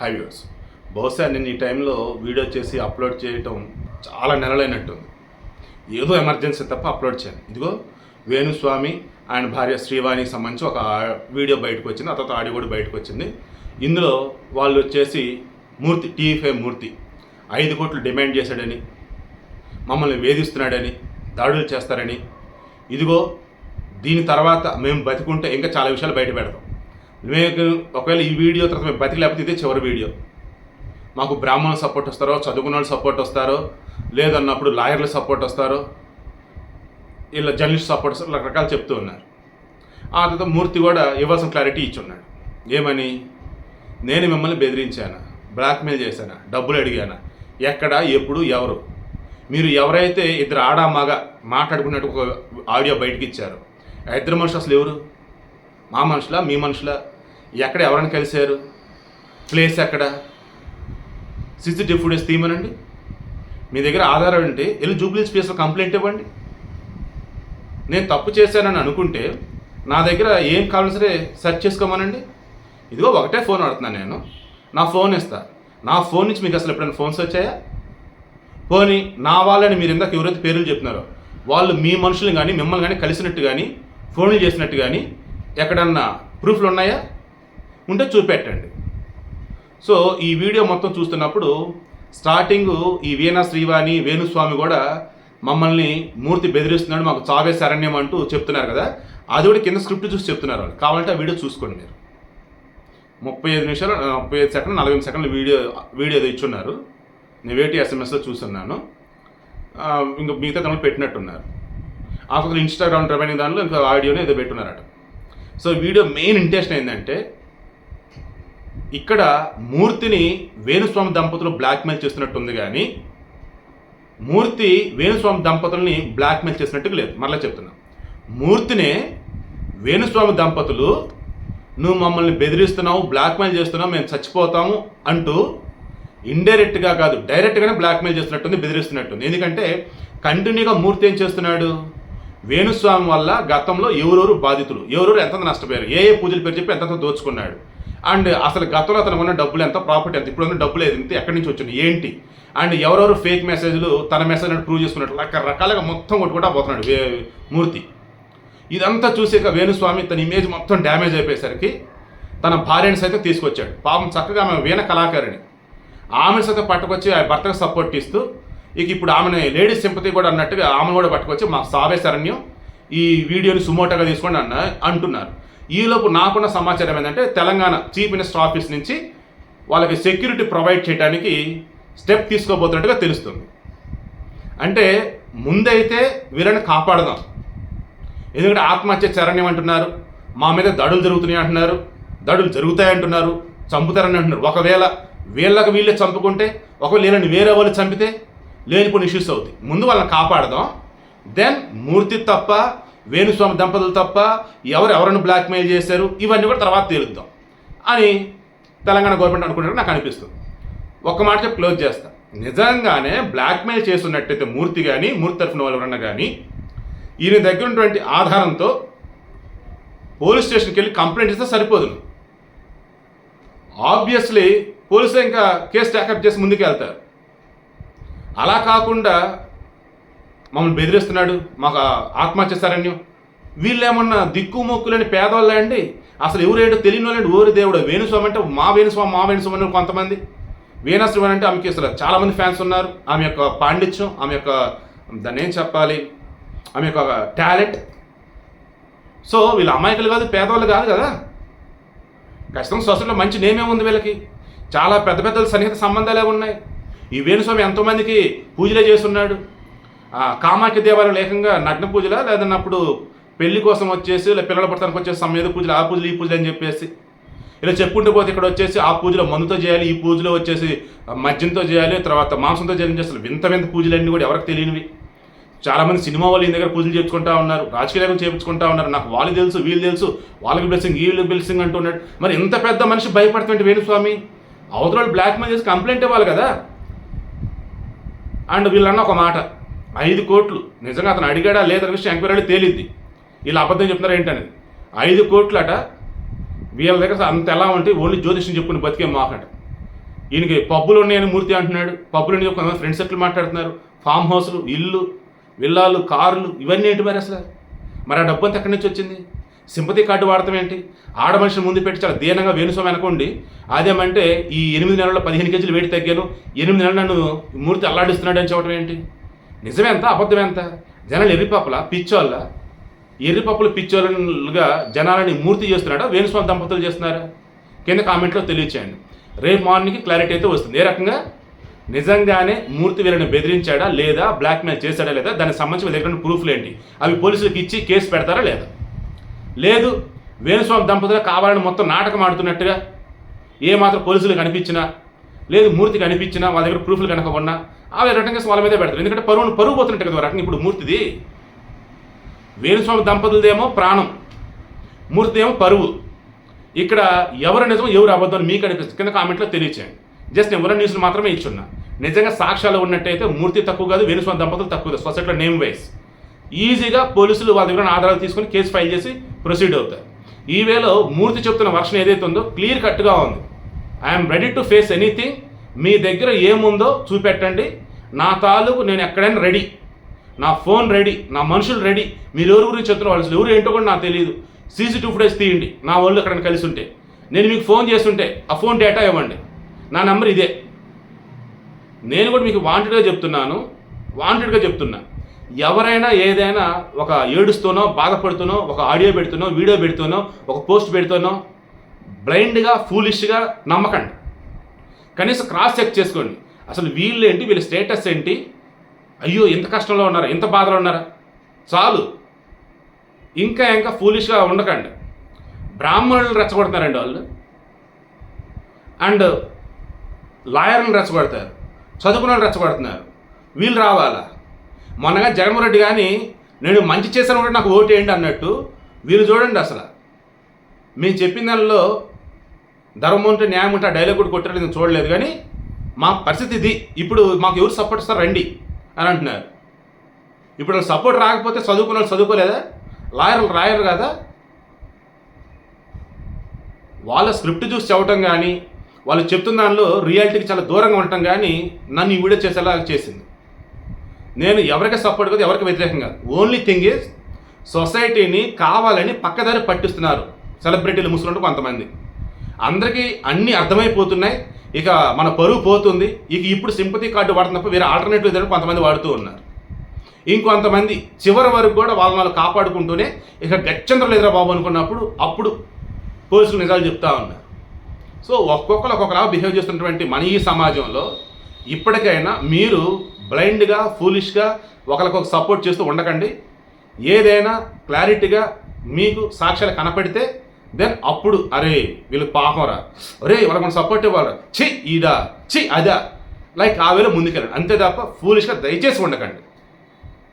హైవ్యూస్ బహుశా నేను ఈ టైంలో వీడియో చేసి అప్లోడ్ చేయటం చాలా నెలలైనట్టుంది. ఏదో ఎమర్జెన్సీ తప్ప అప్లోడ్ చేయను. ఇదిగో వేణుస్వామి ఆయన భార్య శ్రీవాణికి సంబంధించి ఒక వీడియో బయటకు వచ్చింది. ఆ తర్వాత ఆడియో కూడా బయటకు వచ్చింది. ఇందులో వాళ్ళు వచ్చేసి మూర్తి టీవీ మూర్తి. ఐదు కోట్లు డిమాండ్ చేశాడని మమ్మల్ని వేధిస్తున్నాడని దాడులు చేస్తారని. ఇదిగో దీని తర్వాత మేము బతికుంటే ఇంకా చాలా విషయాలు బయట పెడతాం. మేము ఒకవేళ ఈ వీడియో తర్వాత మేము బతికి లేకపోతే ఇదే చివరి వీడియో. మాకు బ్రాహ్మణుల సపోర్ట్ వస్తారో చదువుకున్న వాళ్ళు సపోర్ట్ వస్తారో లేదన్నప్పుడు లాయర్ల సపోర్ట్ వస్తారో ఇలా జర్నలిస్ట్ సపోర్ట్ వస్తారో రకరకాలు చెప్తూ ఉన్నారు. ఆ తర్వాత మూర్తి కూడా ఇవ్వాల్సిన క్లారిటీ ఇచ్చి ఉన్నాడు ఏమని? నేను మిమ్మల్ని బెదిరించాను? బ్లాక్మెయిల్ చేశాను? డబ్బులు అడిగాను? ఎక్కడ? ఎప్పుడు? ఎవరు? మీరు ఎవరైతే ఇద్దరు ఆడా మగ మాట్లాడుకున్నట్టు ఒక ఆడియో బయటకి ఇచ్చారు? ఇద్దరు మనుషులు అసలు ఎవరు? మా మనుషుల మీ మనుషుల? ఎక్కడ ఎవరైనా కలిశారు? ప్లేస్ ఎక్కడ? CCTV footage తీయమనండి. మీ దగ్గర ఆధారం ఉంటే వెళ్ళి జూబ్లీ స్పేస్లో కంప్లైంట్ ఇవ్వండి. నేను తప్పు చేశానని అనుకుంటే నా దగ్గర ఏం కావాలి సరే సెర్చ్ చేసుకోమనండి. ఇదిగో ఒకటే ఫోన్ వాడుతున్నాను నేను. నా ఫోన్ ఇస్తా. నా ఫోన్ నుంచి మీకు అసలు ఎప్పుడైనా ఫోన్స్ వచ్చాయా? పోనీ నా వాళ్ళని మీరు ఇందాక ఎవరైతే పేర్లు చెప్తున్నారో వాళ్ళు మీ మనుషులు కానీ మిమ్మల్ని కానీ కలిసినట్టు కానీ ఫోన్లు చేసినట్టు కానీ ఎక్కడన్నా ప్రూఫ్లు ఉన్నాయా ఉంటే చూపెట్టండి. సో ఈ వీడియో మొత్తం చూస్తున్నప్పుడు స్టార్టింగ్ ఈ వీణ శ్రీవాణి వేణుస్వామి కూడా మమ్మల్ని మూర్తి బెదిరిస్తున్నాడు మాకు చావే శరణ్యం అంటూ చెప్తున్నారు కదా. అది కూడా కింద స్క్రిప్ట్ చూసి చెప్తున్నారు వాళ్ళు. కావాలంటే ఆ వీడియో చూసుకోండి మీరు. ముప్పై ఐదు నిమిషాలు ముప్పై ఐదు సెకండ్ నలభై ఐదు సెకండ్ల వీడియో వీడియో ఏదో ఇచ్చున్నారు. నేను వేటి ఎస్ఎంఎస్లో చూస్తున్నాను. ఇంకా మిగతా దాంట్లో పెట్టినట్టున్నారు. ఆ ఇన్స్టాగ్రామ్ రెవెన్యూ దానిలో ఇంకా ఆడియోని ఏదో పెట్టున్నారట. సో వీడియో మెయిన్ ఇంటెన్షన్ ఏంటంటే ఇక్కడ మూర్తిని వేణుస్వామి దంపతులు బ్లాక్మెయిల్ చేస్తున్నట్టుంది కానీ మూర్తి వేణుస్వామి దంపతుల్ని బ్లాక్మెయిల్ చేసినట్టుగా లేదు. మరలా చెప్తున్నా. మూర్తినే వేణుస్వామి దంపతులు నువ్వు మమ్మల్ని బెదిరిస్తున్నావు బ్లాక్మెయిల్ చేస్తున్నావు మేము చచ్చిపోతాము అంటూ ఇండైరెక్ట్గా కాదు డైరెక్ట్గానే బ్లాక్మెయిల్ చేస్తున్నట్టుంది బెదిరిస్తున్నట్టుంది. ఎందుకంటే కంటిన్యూగా మూర్తి ఏం చేస్తున్నాడు? వేణుస్వామి వల్ల గతంలో ఎవరెవరు బాధితులు ఎవరెవరు ఎంత నష్టపోయారు ఏ ఏ పూజలు పేరు చెప్పి ఎంతంత దోచుకున్నాడు. అండ్ అసలు గతంలో అతను ఉన్న డబ్బులు ఎంత ప్రాఫిట్ ఎంత ఇప్పుడు ఉన్న డబ్బులు ఎంత ఎక్కడి నుంచి వచ్చింది ఏంటి? అండ్ ఎవరెవరు ఫేక్ మెసేజ్లు తన మెసేజ్ ప్రూవ్ చేసుకున్నట్లు రకరకాలుగా మొత్తం కొట్టుకుంటా పోతున్నాడు వే మూర్తి. ఇదంతా చూసాక వేణుస్వామి తన ఇమేజ్ మొత్తం డ్యామేజ్ అయిపోయేసరికి తన భార్యని సైతం తీసుకొచ్చాడు. పాపం చక్కగా ఆమె వీణ కళాకారిణి. ఆమెను సైతం పట్టుకొచ్చి ఆ భర్తకు సపోర్ట్ ఇస్తూ ఇక ఇప్పుడు ఆమెని లేడీస్ సింపతి కూడా అన్నట్టుగా ఆమెను కూడా పట్టుకొచ్చి మాకు సావే శరణ్యం ఈ వీడియోని సుమోటోగా తీసుకోండి అన్న అంటున్నారు. ఈలోపు నాకున్న సమాచారం ఏంటంటే తెలంగాణ చీఫ్ మినిస్టర్ ఆఫీస్ నుంచి వాళ్ళకి సెక్యూరిటీ ప్రొవైడ్ చేయడానికి స్టెప్ తీసుకోబోతున్నట్టుగా తెలుస్తుంది. అంటే ముందైతే వీళ్ళని కాపాడదాం. ఎందుకంటే ఆత్మహత్య చరణ్యం అంటున్నారు మా మీద దడులు జరుగుతున్నాయి అంటున్నారు దడులు జరుగుతాయి అంటున్నారు చంపుతారని అంటున్నారు. ఒకవేళ వీళ్ళకి వీళ్ళే చంపుకుంటే ఒకవేళ వీళ్ళని వేరే వాళ్ళు చంపితే లేనిపోయిన ఇష్యూస్ అవుతాయి. ముందు వాళ్ళని కాపాడదాం. దెన్ మూర్తి తప్ప వేణుస్వామి దంపతులు తప్ప ఎవరు ఎవరిని బ్లాక్మెయిల్ చేశారు ఇవన్నీ కూడా తర్వాత తేలుద్దాం. అని తెలంగాణ గవర్నమెంట్ అనుకుంటారు నాకు అనిపిస్తుంది. ఒక్క మాట చెప్పి క్లోజ్ చేస్తా. నిజంగానే బ్లాక్మెయిల్ చేస్తున్నట్టయితే మూర్తి కానీ మూర్తి తరఫున వాళ్ళు ఎవరన్నా కానీ ఈయన దగ్గర ఉన్నటువంటి ఆధారంతో పోలీస్ స్టేషన్కి వెళ్ళి కంప్లైంట్ ఇస్తే సరిపోదు. ఆబ్వియస్లీ పోలీసులు ఇంకా కేసు ట్యాకప్ చేసి ముందుకు వెళ్తారు అలా కాకుండా మమ్మల్ని బెదిరిస్తున్నాడు మాకు ఆత్మహత్య శరణ్యం. వీళ్ళేమన్నా దిక్కుమొక్కులని పేదవాళ్ళే అండి? అసలు ఎవరేటో తెలియని వాళ్ళండి. ఊరి దేవుడు వేణుస్వామి అంటే మా వేణుస్వామి మా వేణుస్వామి అని కొంతమంది. వీణశ్రీవన్ అంటే ఆమెకి అసలు చాలామంది ఫ్యాన్స్ ఉన్నారు. ఆమె యొక్క పాండిత్యం ఆమె యొక్క దాన్ని ఏం చెప్పాలి? ఆమె యొక్క టాలెంట్ సో వీళ్ళు అమాయకులు కాదు పేదవాళ్ళు కాదు కదా. ఖచ్చితంగా సొసైటీలో మంచి నేమే ఉంది వీళ్ళకి? చాలా పెద్ద పెద్ద సన్నిహిత సంబంధాలే ఉన్నాయి. ఈ వేణుస్వామి ఎంతోమందికి పూజలే చేస్తున్నాడు. ఆ, కామాఖ్య దేవాలయం లేకంగా నగ్న పూజలా? లేదన్నప్పుడు పెళ్ళి కోసం వచ్చేసి లేదా పిల్లల పుడతానికి వచ్చేసి సమయం పూజలు ఆ పూజలు ఈ పూజలు అని చెప్పేసి ఇలా చెప్పుకుంటూ పోతే ఇక్కడ వచ్చేసి ఆ పూజలో మందుతో చేయాలి ఈ పూజలో వచ్చేసి మద్యంతో చేయాలి తర్వాత మాంసంతో చేయాలని అసలు వింత వింత పూజలన్నీ కూడా ఎవరికి తెలియనివి. చాలామంది సినిమా వాళ్ళు ఈ దగ్గర పూజలు చేయించుకుంటా ఉన్నారు రాజకీయ నాయకులు ఉన్నారు. నాకు వాళ్ళు తెలుసు వీళ్ళు తెలుసు వాళ్ళకి బ్లెస్సింగ్ వీళ్ళకి బ్లెస్సింగ్ అంటున్నాడు. మరి ఇంత పెద్ద మనిషి భయపడుతుంటే వేణుస్వామి? అవతల బ్లాక్ మెయిల్ చేసి కంప్లైంట్ ఇవ్వాలి కదా. అండ్ వీళ్ళన్న ఒక మాట. ఐదు కోట్లు. నిజంగా అతను అడిగాడా లేదన్న విషయం ఎంక్వైరీ తేలిద్ది. వీళ్ళు అబద్ధం చెప్తున్నారు ఏంటనేది. ఐదు కోట్లట వీళ్ళ దగ్గర అంత ఎలా ఉంటే ఓన్లీ జ్యోతిష్యం చెప్పుకుని బతికే మాకట. ఈయనకి పబ్బులు ఉన్నాయని మూర్తి అంటున్నాడు. పబ్బులు ఉన్నాయి కొంతమంది ఫ్రెండ్ సర్కిల్ మాట్లాడుతున్నారు. ఫామ్ హౌస్లు ఇల్లు విల్లాలు కార్లు ఇవన్నీ ఏంటి మరి అసలు? మరి ఆ డబ్బు అంతా ఎక్కడి నుంచి వచ్చింది? సింపతి కార్డు వాడటం ఏంటి? ఆడ మనిషిని ముందు పెట్టి చాలా దీనంగా వేణుసం అనుకోండి అదేమంటే ఈ ఎనిమిది నెలల్లో పదిహేను కేజీలు వేడి తగ్గాను ఎనిమిది నెలలు నన్ను మూర్తి అల్లాడిస్తున్నాడు అని చెప్పడం ఏంటి? నిజమే ఎంత అబద్ధం ఎంత? జనాలు ఎర్రిపప్పుల పిచ్చోళ్ళ? ఎర్రిపప్పులు పిచ్చోళ్ళగా జనాలని మూర్తి చేస్తున్నాడా? వేణుస్వామి దంపతులు చేస్తున్నారా? కింద కామెంట్లో తెలియచేయండి. రేపు మార్నింగ్కి క్లారిటీ అయితే వస్తుంది. ఏ రకంగా? నిజంగానే మూర్తి వీళ్ళని బెదిరించాడా లేదా బ్లాక్మెయిల్ చేశాడా లేదా దానికి సంబంధించి వీళ్ళ దగ్గర ప్రూఫ్లు ఏంటి? అవి పోలీసులకు ఇచ్చి కేసు పెడతారా లేదా? లేదు వేణుస్వామి దంపతులు కావాలని మొత్తం నాటకం ఆడుతున్నట్టుగా ఏ మాత్రం పోలీసులు కనిపించినా లేదు మూర్తి కనిపించినా వాళ్ళ దగ్గర ప్రూఫ్లు కనుకోకుండా ఆ కేసు వాళ్ళ మీదే పెడతారు. ఎందుకంటే పరువును పరువు పోతున్నట్టు కదా ఒక రకంగా ఇప్పుడు మూర్తిది. వేణుస్వామి దంపతులదేమో ప్రాణం మూర్తి ఏమో పరువు. ఇక్కడ ఎవరు నిజం ఎవరు అబద్ధం అని మీకు అనిపిస్తుంది. కింద కామెంట్లో తెలియచేయండి. జస్ట్ నేను ఉన్న న్యూస్లు మాత్రమే ఇచ్చున్నా. నిజంగా సాక్ష్యాలు ఉన్నట్టయితే మూర్తి తక్కువ కాదు వేణుస్వామి దంపతులు తక్కువ కాదు. సొసైటీలో నేమ్ వైస్ ఈజీగా పోలీసులు వాళ్ళ దగ్గర ఆధారాలు తీసుకొని కేసు ఫైల్ చేసి ప్రొసీడ్ అవుతారు. ఈ వేలో మూర్తి చెప్తున్న వర్షన్ ఏదైతే ఉందో క్లియర్ కట్గా ఉంది. I'm ready to face anything మీ దగ్గర ఏముందో చూపెట్టండి. నా తాలూకు నేను ఎక్కడైనా రెడీ నా ఫోన్ రెడీ నా మనుషులు రెడీ మీరు ఎవరి గురించి చెప్తున్న వాళ్ళు ఎవరు ఏంటో కూడా నాకు తెలియదు. సీసీటీవీ ఫుటేజ్ తీయండి. నా వాళ్ళు ఎక్కడైనా కలిసి ఉంటే. నేను మీకు ఫోన్ చేస్తుంటే ఆ ఫోన్ డేటా ఇవ్వండి. నా నెంబర్ ఇదే. నేను కూడా మీకు వాంటెడ్గా చెప్తున్నాను. వాంటెడ్గా చెప్తున్నా. ఎవరైనా ఏదైనా ఒక ఏడుస్తూనో బాధపడుతూనో ఒక ఆడియో పెడుతునో వీడియో పెడుతూనో ఒక పోస్ట్ పెడుతూనో బ్లైండ్గా ఫూలిష్గా నమ్మకండి. కనీసం క్రాస్ చెక్ చేసుకోండి. అసలు వీళ్ళు ఏంటి? వీళ్ళ స్టేటస్ ఏంటి? అయ్యో ఎంత కష్టంలో ఉన్నారా? ఎంత బాధలో ఉన్నారా? చాలు. ఇంకా ఇంకా ఫూలిష్గా ఉండకండి. బ్రాహ్మణులు రెచ్చగొడుతున్నారండి వాళ్ళు. అండ్ లాయర్లను రెచ్చగొడతారు. చదువుకున్న వాళ్ళు రెచ్చగొడుతున్నారు. వీళ్ళు రావాలా? మొన్నగా జగన్మోహన్ రెడ్డి కానీ నేను మంచి చేశాను కూడా నాకు ఓటు వేయండి అన్నట్టు వీళ్ళు చూడండి అసలు. మేము చెప్పిన దానిలో ధర్మం ఉంటే న్యాయం ఉంటే ఆ డైలాగ్ కూడా కొట్టారు నేను చూడలేదు కానీ మా పరిస్థితి ఇది. ఇప్పుడు మాకు ఎవరు సపోర్ట్ ఇస్తారు రండి అని అంటున్నారు. ఇప్పుడు వాళ్ళు సపోర్ట్ రాకపోతే చదువుకున్న వాళ్ళు చదువుకోలేదా? లాయర్లు రాయరు కదా. వాళ్ళ స్క్రిప్ట్ చూసి చదవటం కానీ వాళ్ళు చెప్తున్న దానిలో రియాలిటీకి చాలా దూరంగా ఉండటం కానీ నన్ను ఈ వీడియో చేసేలా చేసింది. నేను ఎవరికి సపోర్ట్ కాదు ఎవరికి వ్యతిరేకం కాదు ఓన్లీ థింగ్ ఈజ్ సొసైటీని కావాలని పక్కదారి పట్టిస్తున్నారు. సెలబ్రిటీలు ముసుకుంటూ కొంతమంది. అందరికీ అన్నీ అర్థమైపోతున్నాయి. ఇక మన పరువు పోతుంది. ఇక ఇప్పుడు సింపతి కార్డు వాడుతున్నప్పుడు వేరే ఆల్టర్నేటివ్ ఏదైనా కొంతమంది వాడుతూ ఉన్నారు. ఇంకొంతమంది చివరి వరకు కూడా వాళ్ళని వాళ్ళు కాపాడుకుంటూనే ఇక గచ్చంద్రలు లేదురా బాబు అనుకున్నప్పుడు అప్పుడు పోలీసులు నిజాలు చెప్తా ఉన్నారు. సో ఒక్కొక్కరు ఒక్కొక్కలా బిహేవ్ చేస్తున్నటువంటి మన ఈ సమాజంలో ఇప్పటికైనా మీరు బ్లైండ్గా ఫూలిష్గా ఒకరికొక సపోర్ట్ చేస్తూ ఉండకండి. ఏదైనా క్లారిటీగా మీకు సాక్ష్యాలు కనపడితే దెన్ అప్పుడు అరే వీళ్ళు పాపంరా అరే వాళ్ళకి మనం సపోర్ట్ ఇవ్వాలి చి ఇదా చి అదా. లైక్ ఆ వేలో ముందుకెళ్ళండి. అంతే తప్ప ఫూలిష్గా దయచేసి ఉండకండి.